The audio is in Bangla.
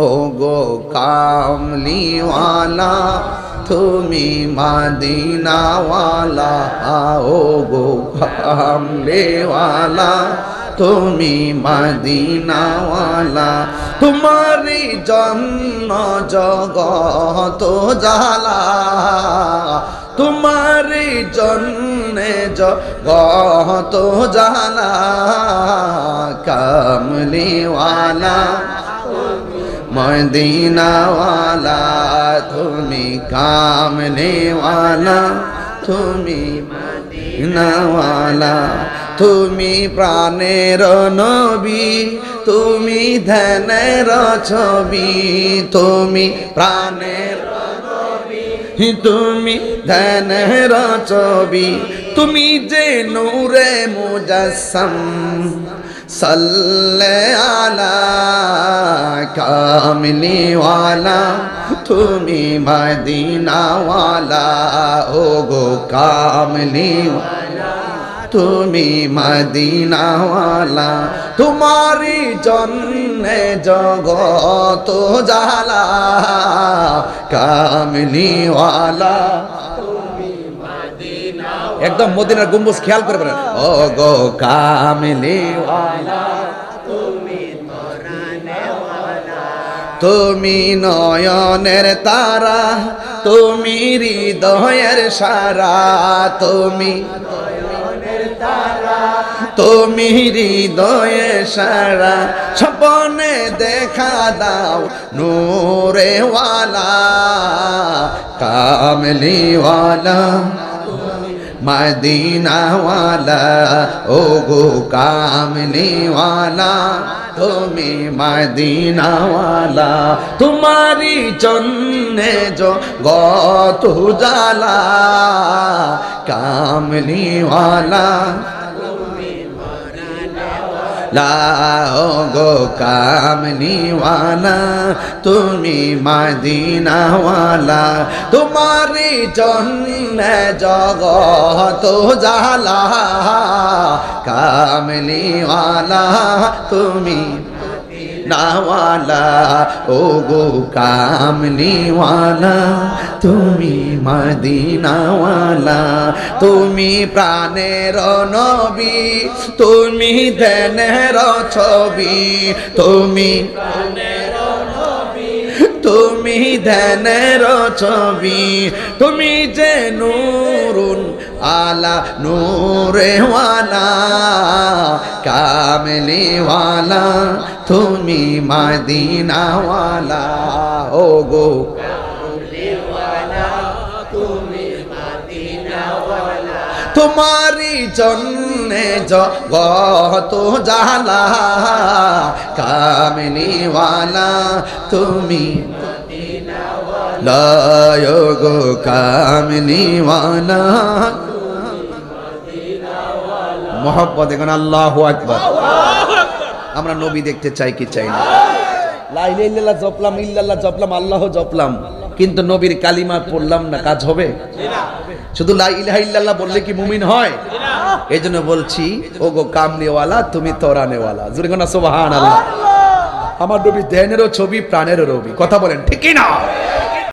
ও গো কামলিওয়ালা, তুমি মাদিনাওয়ালা ও গো কামলিওয়ালা, তুমি মাদিনাওয়ালা, তোমারই জন্ম জগত জালা তোমারই জন্যে জগত জালা কামলিওয়ালা মদিনাওয়ালা, তুমি কামনেওয়ালা, তুমি মদিনাওয়ালা, তুমি প্রাণের নবী, তুমি ধ্যানের ছবি, তুমি প্রাণের তুমি ধ্যানের ছবি, তুমি যে নূরে মুজাসম সাল্লে আলা কামলিওয়ালা তুমি মদিনাওয়ালা ও গো কামলিওয়ালা তুমি মদিনাওয়ালা তোমারি জন্যে জগত জালা কামলিওয়ালা একদম মদিনার গম্বুজ খেয়াল করে বলেন ও গো কামলিওয়ালা তুমি নয়নের তারা, তুমি হৃদয়ের সারা। তুমি তুমি হৃদয়ে সারা। স্বপনে দেখা দাও নূরেওয়ালা কামলিওয়ালা মদিনাওয়ালা ও গো কামলিওয়ালা তুমি মদিনাওয়ালা তোমারি জন্যে যো গত জালা কামলিওয়ালা। লাও গো কামনিওয়ালা তুমি মাদিনাওয়ালা। তোমারি জন্য জগত জালা কামনিওয়ালা তুমি নাওয়ালা ও গো কামলিওয়ালা, তুমি মদিনাওয়ালা, তুমি প্রাণের নবী, তুমি ধ্যানের ছবি, তুমি তুমি ধ্যানের ছবি, তুমি যে নূরুন আলা নূরেওয়ালা কামলিওয়ালা তুমি মদিনাওয়ালা ও গো তোমারি জন্যে জগত জালা কামিনীওয়ালা তুমি লয় গো কামিনীওয়ালা মোহাম্মদ এখন আল্লাহ আকবার। আমরা নবী দেখতে চাই কি চাই না। লাইলে ইল্লাল্লাহ জপলাম ইল্লাল্লাহ জপলাম, আল্লাহ জপলাম। কিন্তু নবীর কালিমা পড়লাম না, কাজ হবে? শুধু ইল্লাল্লাহ বললে কি মুমিন হয়? এই জন্য বলছি ও গো কামলিওয়ালা, তুমি তোরানেওয়ালা। জুড়ে না সোবাহান আল্লাহ আমার নবী ধ্যানেরও ছবি, প্রাণেরও রবি। কথা বলেন ঠিকই না